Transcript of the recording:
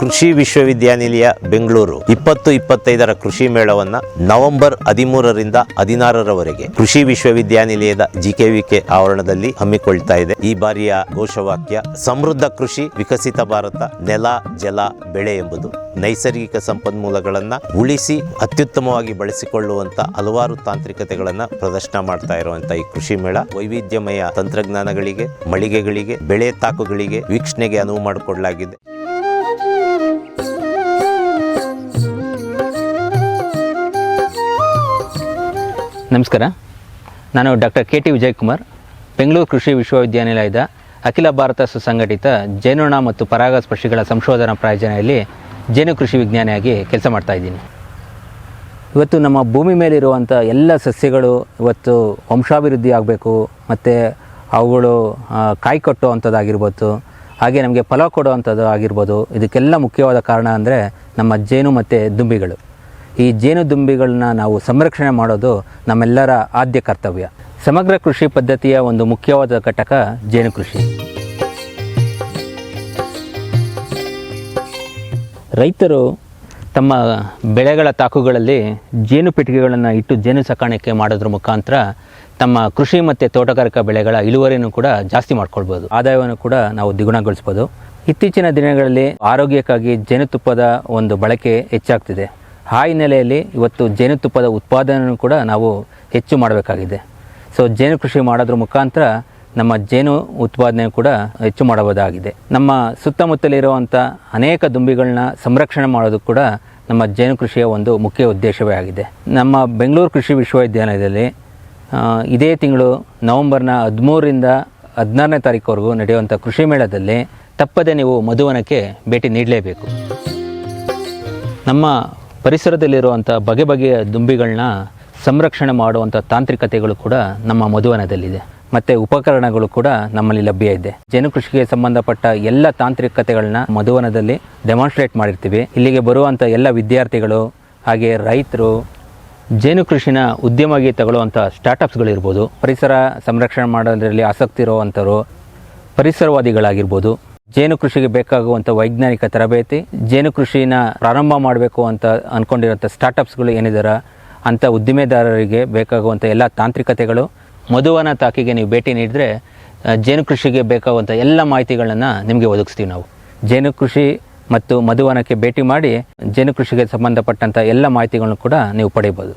ಕೃಷಿ ವಿಶ್ವವಿದ್ಯಾನಿಲಯ, ಬೆಂಗಳೂರು. ಇಪ್ಪತ್ತು ಇಪ್ಪತ್ತೈದರ ಕೃಷಿ ಮೇಳವನ್ನ ನವೆಂಬರ್ ಹದಿಮೂರರಿಂದ ಹದಿನಾರರವರೆಗೆ ಕೃಷಿ ವಿಶ್ವವಿದ್ಯಾನಿಲಯದ ಜಿಕೆವಿಕೆ ಆವರಣದಲ್ಲಿ ಹಮ್ಮಿಕೊಳ್ತಾ ಇದೆ. ಈ ಬಾರಿಯ ಘೋಷವಾಕ್ಯ, ಸಮೃದ್ಧ ಕೃಷಿ, ವಿಕಸಿತ ಭಾರತ, ನೆಲ, ಜಲ, ಬೆಳೆ ಎಂಬುದು ನೈಸರ್ಗಿಕ ಸಂಪನ್ಮೂಲಗಳನ್ನ ಉಳಿಸಿ ಅತ್ಯುತ್ತಮವಾಗಿ ಬಳಸಿಕೊಳ್ಳುವಂತ ಹಲವಾರು ತಾಂತ್ರಿಕತೆಗಳನ್ನ ಪ್ರದರ್ಶನ ಮಾಡ್ತಾ ಇರುವಂತ ಈ ಕೃಷಿ ಮೇಳ ವೈವಿಧ್ಯಮಯ ತಂತ್ರಜ್ಞಾನಗಳಿಗೆ, ಮಳಿಗೆಗಳಿಗೆ, ಬೆಳೆ ತಾಕುಗಳಿಗೆ, ವೀಕ್ಷಣೆಗೆ ಅನುವು ಮಾಡಿಕೊಡಲಾಗಿದೆ. ನಮಸ್ಕಾರ. ನಾನು doctor K T Vijayakumar. Bengaluru ಕೃಷಿ ವಿಶ್ವವಿದ್ಯಾನಿಲಯದ ಅಖಿಲ ಭಾರತ ಸುಸಂಘಟಿತ ಜೇನುಣ ಮತ್ತು ಪರಾಗಸ್ಪರ್ಶಿಗಳ ಸಂಶೋಧನಾ ಪ್ರಾಯೋಜನೆಯಲ್ಲಿ ಜೇನು ಕೃಷಿ ವಿಜ್ಞಾನಿಯಾಗಿ ಕೆಲಸ ಮಾಡ್ತಾ ಇದ್ದೀನಿ. ಇವತ್ತು ನಮ್ಮ ಭೂಮಿ ಮೇಲಿರುವಂಥ ಎಲ್ಲ ಸಸ್ಯಗಳು ಇವತ್ತು ವಂಶಾಭಿವೃದ್ಧಿ ಆಗಬೇಕು, ಮತ್ತು ಅವುಗಳು ಕಾಯಿ ಕಾಯಿ ಕಟ್ಟುವಂಥದ್ದಾಗಿರ್ಬೋದು, ಹಾಗೆ ನಮಗೆ ಫಲ ಕೊಡುವಂಥದ್ದು ಆಗಿರ್ಬೋದು ಇದಕ್ಕೆಲ್ಲ ಮುಖ್ಯವಾದ ಕಾರಣ ಅಂದರೆ ನಮ್ಮ ಜೇನು ಮತ್ತು ದುಂಬಿಗಳು. ಈ ಜೇನುದುಂಬಿಗಳನ್ನ ನಾವು ಸಂರಕ್ಷಣೆ ಮಾಡೋದು ನಮ್ಮೆಲ್ಲರ ಆದ್ಯ ಕರ್ತವ್ಯ. ಸಮಗ್ರ ಕೃಷಿ ಪದ್ಧತಿಯ ಒಂದು ಮುಖ್ಯವಾದ ಘಟಕ ಜೇನು ಕೃಷಿ. ರೈತರು ತಮ್ಮ ಬೆಳೆಗಳ ತಾಕುಗಳಲ್ಲಿ ಜೇನು ಪೆಟ್ಟಿಗೆಗಳನ್ನು ಇಟ್ಟು ಜೇನು ಸಾಕಾಣಿಕೆ ಮಾಡೋದ್ರ ಮುಖಾಂತರ ತಮ್ಮ ಕೃಷಿ ಮತ್ತು ತೋಟಗಾರಿಕಾ ಬೆಳೆಗಳ ಇಳುವರಿಯನ್ನು ಕೂಡ ಜಾಸ್ತಿ ಮಾಡ್ಕೊಳ್ಬೋದು. ಆದಾಯವನ್ನು ಕೂಡ ನಾವು ದ್ವಿಗುಣಗೊಳಿಸ್ಬೋದು. ಇತ್ತೀಚಿನ ದಿನಗಳಲ್ಲಿ ಆರೋಗ್ಯಕ್ಕಾಗಿ ಜೇನುತುಪ್ಪದ ಒಂದು ಬಳಕೆ ಹೆಚ್ಚಾಗ್ತಿದೆ. ಆ ಹಿನ್ನೆಲೆಯಲ್ಲಿ ಇವತ್ತು ಜೇನುತುಪ್ಪದ ಉತ್ಪಾದನೆಯನ್ನು ಕೂಡ ನಾವು ಹೆಚ್ಚು ಮಾಡಬೇಕಾಗಿದೆ. ಸೊ ಜೇನು ಕೃಷಿ ಮಾಡೋದ್ರ ಮುಖಾಂತರ ನಮ್ಮ ಜೇನು ಉತ್ಪಾದನೆ ಕೂಡ ಹೆಚ್ಚು ಮಾಡಬಹುದಾಗಿದೆ. ನಮ್ಮ ಸುತ್ತಮುತ್ತಲಿರುವಂಥ ಅನೇಕ ದುಂಬಿಗಳನ್ನ ಸಂರಕ್ಷಣೆ ಮಾಡೋದು ಕೂಡ ನಮ್ಮ ಜೇನು ಕೃಷಿಯ ಒಂದು ಮುಖ್ಯ ಉದ್ದೇಶವೇ ಆಗಿದೆ. ನಮ್ಮ ಬೆಂಗಳೂರು ಕೃಷಿ ವಿಶ್ವವಿದ್ಯಾಲಯದಲ್ಲಿ ಇದೇ ತಿಂಗಳು ನವಂಬರ್ನ ಹದಿಮೂರರಿಂದ ಹದಿನಾರನೇ ತಾರೀಕುವರೆಗೂ ನಡೆಯುವಂಥ ಕೃಷಿ ಮೇಳದಲ್ಲಿ ತಪ್ಪದೆ ನೀವು ಮಧುವನಕ್ಕೆ ಭೇಟಿ ನೀಡಲೇಬೇಕು. ನಮ್ಮ ಪರಿಸರದಲ್ಲಿರುವಂಥ ಬಗೆ ಬಗೆಯ ದುಂಬಿಗಳನ್ನ ಸಂರಕ್ಷಣೆ ಮಾಡುವಂಥ ತಾಂತ್ರಿಕತೆಗಳು ಕೂಡ ನಮ್ಮ ಮಧುವನದಲ್ಲಿದೆ. ಮತ್ತು ಉಪಕರಣಗಳು ಕೂಡ ನಮ್ಮಲ್ಲಿ ಲಭ್ಯ ಇದೆ. ಜೇನು ಕೃಷಿಗೆ ಸಂಬಂಧಪಟ್ಟ ಎಲ್ಲ ತಾಂತ್ರಿಕತೆಗಳನ್ನ ಮಧುವನದಲ್ಲಿ ಡೆಮಾನ್ಸ್ಟ್ರೇಟ್ ಮಾಡಿರ್ತೀವಿ. ಇಲ್ಲಿಗೆ ಬರುವಂಥ ಎಲ್ಲ ವಿದ್ಯಾರ್ಥಿಗಳು, ಹಾಗೆ ರೈತರು, ಜೇನು ಕೃಷಿನ ಉದ್ಯಮವಾಗಿ ತಗೊಳ್ಳುವಂಥ ಸ್ಟಾರ್ಟಪ್ಸ್ಗಳಿರ್ಬೋದು ಪರಿಸರ ಸಂರಕ್ಷಣೆ ಮಾಡೋದ್ರಲ್ಲಿ ಆಸಕ್ತಿ ಇರುವಂಥವ್ರು, ಪರಿಸರವಾದಿಗಳಾಗಿರ್ಬೋದು. ಜೇನು ಕೃಷಿಗೆ ಬೇಕಾಗುವಂಥ ವೈಜ್ಞಾನಿಕ ತರಬೇತಿ, ಜೇನು ಕೃಷಿನ ಪ್ರಾರಂಭ ಮಾಡಬೇಕು ಅಂತ ಅಂದ್ಕೊಂಡಿರೋಂಥ ಸ್ಟಾರ್ಟಪ್ಸ್ಗಳು ಏನಿದಾರ ಅಂಥ ಉದ್ದಿಮೆದಾರರಿಗೆ ಬೇಕಾಗುವಂಥ ಎಲ್ಲ ತಾಂತ್ರಿಕತೆಗಳು. ಮಧುವನ ತಾಕಿಗೆ ನೀವು ಭೇಟಿ ನೀಡಿದ್ರೆ ಜೇನು ಕೃಷಿಗೆ ಬೇಕಾಗುವಂಥ ಎಲ್ಲ ಮಾಹಿತಿಗಳನ್ನು ನಿಮಗೆ ಒದಗಿಸ್ತೀವಿ ನಾವು. ಜೇನು ಕೃಷಿ ಮತ್ತು ಮಧುವನಕ್ಕೆ ಭೇಟಿ ಮಾಡಿ, ಜೇನು ಕೃಷಿಗೆ ಸಂಬಂಧಪಟ್ಟಂಥ ಎಲ್ಲ ಮಾಹಿತಿಗಳನ್ನು ಕೂಡ ನೀವು ಪಡೆಯಬಹುದು.